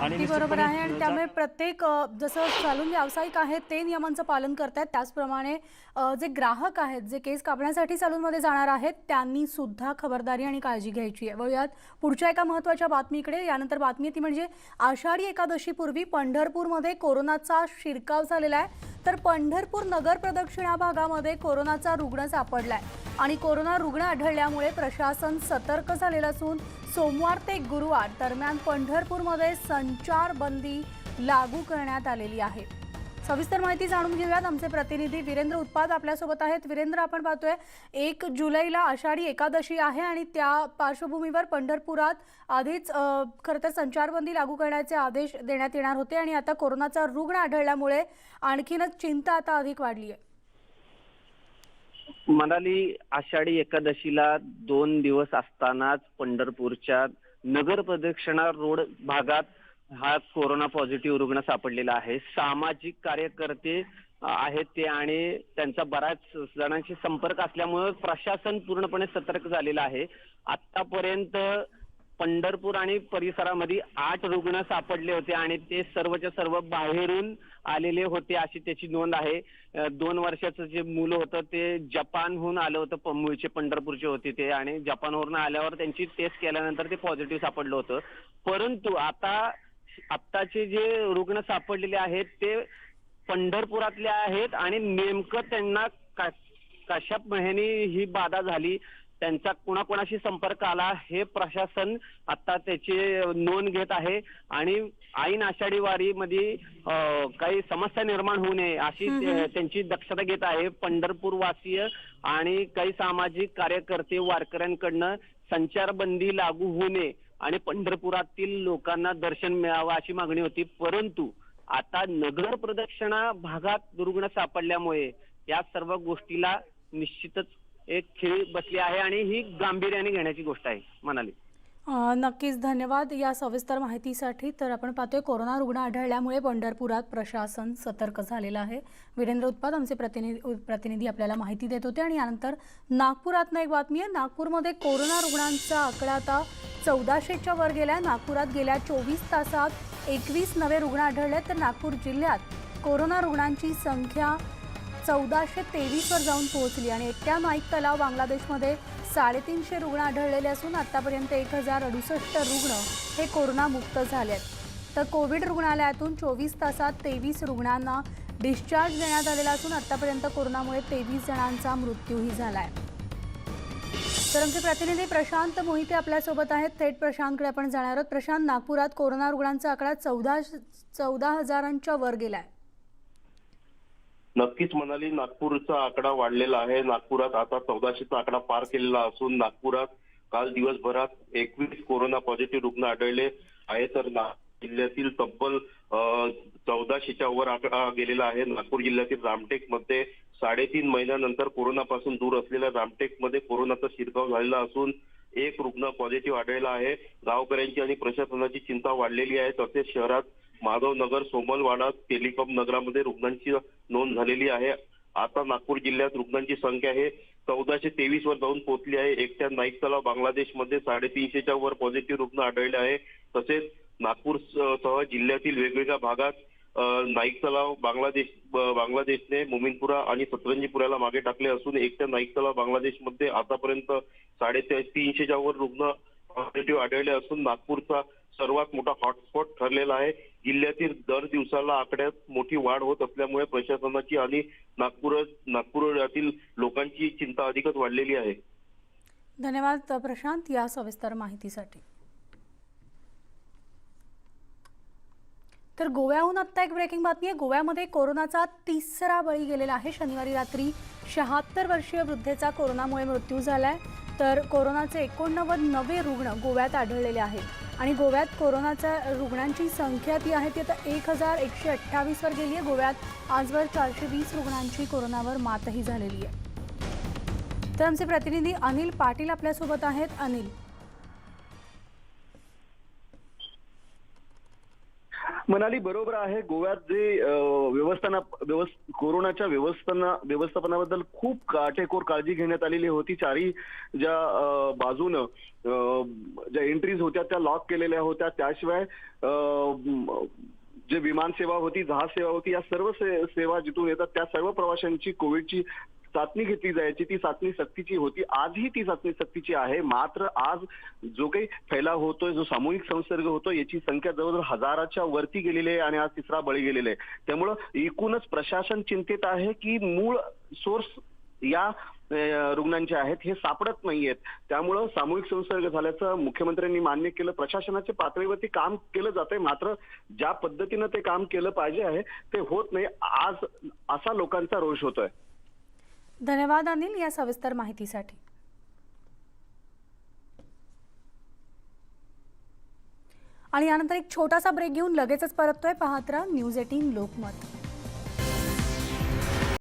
आणि अगदी बरोबर आहे आणि त्यामुळे प्रत्येक जसं सलून व्यावसायिक आहेत ते नियमांचं पालन करतायत. त्याचप्रमाणे अ, जे ग्राहक आहेत जे केस कापण्यासाठी सलूनमध्ये जाणार आहेत त्यांनी सुद्धा खबरदारी आणि काळजी घ्यायची आहे. वळूयात पुढच्या एका महत्त्वाच्या बातमीकडे. यानंतर बातमी आहे ती म्हणजे आषाढी एकादशीपूर्वी पंढरपूरमध्ये कोरोनाचा शिरकाव झालेला आहे. तर पंढरपूर नगर प्रदक्षिणा भागामध्ये कोरोनाचा रुग्ण सापडलाय. आणि कोरोना रुग्ण आढळल्यामुळे प्रशासन सतर्क झालेलं असून सोमवार ते गुरुवार दरम्यान पंढरपूरमध्ये संचारबंदी लागू करण्यात आलेली आहे. सविस्तर माहिती जाणून घेऊयात. आमचे प्रतिनिधी वीरेंद्र उत्पाद आपल्यासोबत आहेत. वीरेंद्र आपण पाहतोय एक जुलैला आषाढी एकादशी आहे आणि त्या पार्श्वभूमीवर पंढरपुरात आधीच खरं तर संचारबंदी लागू करण्याचे आदेश देण्यात येणार होते आणि आता कोरोनाचा रुग्ण आढळल्यामुळे आणखीनच चिंता आता अधिक वाढली आहे. म्हणाली आषाढी एकादशीला दोन दिवस असतानाच पंढरपूरच्या नगर प्रदक्षिणा रोड भागात हा कोरोना पॉझिटिव्ह रुग्ण सापडलेला आहे. सामाजिक कार्यकर्ते आहेत ते आणि त्यांचा बऱ्याच जणांशी संपर्क असल्यामुळे प्रशासन पूर्णपणे सतर्क झालेलं आहे. आतापर्यंत पंढरपूर आणि परिसरामध्ये आठ रुग्ण सापडले होते आणि ते सर्वच्या सर्व बाहेरून आलेले होते अशी त्याची नोंद आहे. दोन वर्षाचं जे मुलं होतं ते जपानहून आलं होतं मुळचे मूळचे पंढरपूरचे होते ते आणि जपानवरून आल्यावर त्यांची टेस्ट केल्यानंतर ते पॉझिटिव्ह सापडलं होतं. परंतु आता आत्ताचे जे रुग्ण सापडलेले आहेत ते पंढरपुरातले आहेत आणि नेमकं त्यांना कशा महिने ही बाधा झाली? त्यांचा कुणाकुणाशी संपर्क आला हे प्रशासन आता त्याची नोंद घेत आहे. आणि ऐन आषाढी वारीमध्ये काही समस्या निर्माण होऊ नये अशी त्यांची दक्षता घेत आहे पंढरपूर वासीय आणि काही सामाजिक कार्यकर्ते वारकऱ्यांकडनं संचारबंदी लागू होऊ नये आणि पंढरपुरातील लोकांना दर्शन मिळावं अशी मागणी होती. परंतु आता नगर प्रदक्षिणा भागात रुग्ण सापडल्यामुळे या सर्व गोष्टीला निश्चितच एक खीळ बसली आहे आणि ही गांभीर्याने घेण्याची गोष्ट आहे मनाली. नक्कीच धन्यवाद या सविस्तर माहितीसाठी. तर आपण पाहतोय कोरोना रुग्ण आढळल्यामुळे पंढरपुरात प्रशासन सतर्क झालेलं आहे. वीरेंद्र उत्पाद आमचे प्रतिनिधी प्रतिनिधी आपल्याला माहिती देत होते आणि यानंतर नागपुरातनं एक बातमी आहे. नागपूरमध्ये कोरोना रुग्णांचा आकडा आता चौदाशेच्या वर गेला नागपुरात गेल्या चोवीस तासात एकवीस नवे रुग्ण आढळले आहेत, तर नागपूर जिल्ह्यात कोरोना रुग्णांची संख्या चौदाशे तेवीसवर जाऊन पोहोचली आणि एकट्या नाईक तलाव बांगलादेशमध्ये साडेतीनशे रुग्ण आढळलेले असून आतापर्यंत एक हजार अडुसष्ट रुग्ण हे कोरोनामुक्त झाले आहेत. तर कोविड रुग्णालयातून चोवीस तासात तेवीस रुग्णांना डिस्चार्ज देण्यात आलेला असून आतापर्यंत कोरोनामुळे तेवीस जणांचा मृत्यूही झाला आहे तर आमचे प्रतिनिधी प्रशांत मोहिते आपल्यासोबत आहेत. थेट प्रशांतकडे आपण जाणार आहोत. प्रशांत नागपुरात कोरोना रुग्णांचा आकडा चौदा चौदा हजारांच्या वर गेला आहे नक्कीच म्हणाली नागपूरचा आकडा वाढलेला आहे. नागपुरात आता चौदाशेचा आकडा पार केलेला असून नागपुरात काल दिवसभरात एकवीस कोरोना पॉझिटिव्ह रुग्ण आढळले आहे तर जिल्ह्यातील तब्बल चौदाशेच्या वर आकडा गेलेला आहे. नागपूर जिल्ह्यातील रामटेकमध्ये साडेतीन महिन्यानंतर कोरोनापासून दूर असलेल्या रामटेकमध्ये कोरोनाचा शिरकाव झालेला असून एक रुग्ण पॉझिटिव्ह आढळला आहे. गावकऱ्यांची आणि प्रशासनाची चिंता वाढलेली आहे. तसेच शहरात माधवनगर सोमलवाडा टेलिकॉम नगरामध्ये रुग्णांची नोंद झालेली आहे. आता नागपूर जिल्ह्यात रुग्णांची संख्या हे चौदाशे तेवीस वर जाऊन पोहोचली आहे. एकट्या नाईक तलाव बांगलादेशमध्ये साडेतीनशेच्या वर पॉझिटिव्ह रुग्ण आढळले आहे. तसेच नागपूर सह जिल्ह्यातील वेगवेगळ्या भागात नाईक तलाव बांगलादेश बांगलादेशने मोमिनपुरा आणि सतरंजीपुराला मागे टाकले असून एकट्या नाईक तलाव बांगलादेशमध्ये आतापर्यंत साडे तीनशेच्या वर रुग्ण पॉझिटिव्ह आढळले असून नागपूरचा सर्वात मोठा हॉटस्पॉट ठरलेला आहे. जिल्ह्यातील दर दिवसाला आकड्यात मोठी वाढ होत असल्यामुळे प्रशासनाची आणि नागपूर नागपुरातील लोकांची चिंता अधिकच वाढलेली आहे. धन्यवाद प्रशांत या सविस्तर माहितीसाठी. तर गोव्याहून आत्ता एक ब्रेकिंग बातमी आहे. गोव्यामध्ये कोरोनाचा तिसरा बळी गेलेला आहे. शनिवारी रात्री शहात्तर वर्षीय वृद्धेचा कोरोनामुळे मृत्यू झालाय. तर कोरोनाचे एकोणनव्वद नवे रुग्ण गोव्यात आढळलेले आहेत. आणि गोव्यात कोरोनाच्या रुग्णांची संख्या ती आहे ती आता एक हजार एकशे अठ्ठावीसवर गेली आहे. गोव्यात आजवर चारशे वीस रुग्णांची कोरोनावर मातही झालेली आहे. तर आमचे प्रतिनिधी अनिल पाटील आपल्यासोबत आहेत. अनिल मनाली बरोबर आहे. गोव्यात जे अं, व्यवस्थाना कोरोनाच्या व्यवस्थाना व्यवस्थापनाबद्दल खूप काटेकोर काळजी घेण्यात आलेली होती. चारही ज्या बाजून बाजूनं ज्या एंट्रीज होत्या त्या लॉक केलेल्या होत्या. त्याशिवाय जे विमान सेवा होती जहाज सेवा होती या सर्व से- सेवा जिथून येतात त्या सर्व प्रवाशांची कोविडची चाचणी घेतली जायची ती चाचणी सक्तीची होती. आजही ती चाचणी सक्तीची आहे. मात्र आज जो काही फैलाव होतोय जो सामूहिक संसर्ग होतोय याची संख्या जवळजवळ हजाराच्या वरती गेलेली आहे आणि आज तिसरा बळी गेलेला आहे. त्यामुळं एकूणच प्रशासन चिंतेत आहे की मूळ सोर्स या रुग्णांचे आहेत हे सापडत नाहीयेत. त्यामुळं सामूहिक संसर्ग झाल्याचं मुख्यमंत्र्यांनी मान्य केलं. प्रशासनाच्या पातळीवरती काम केलं जातंय. मात्र ज्या पद्धतीनं ते काम केलं पाहिजे आहे ते होत नाही. आज असा लोकांचा रोष होतोय. धन्यवाद अनिल या सविस्तर माहितीसाठी. आणि यानंतर एक छोटासा ब्रेक घेऊन लगेचच परततोय पाहत राहा न्यूज एटीन लोकमत.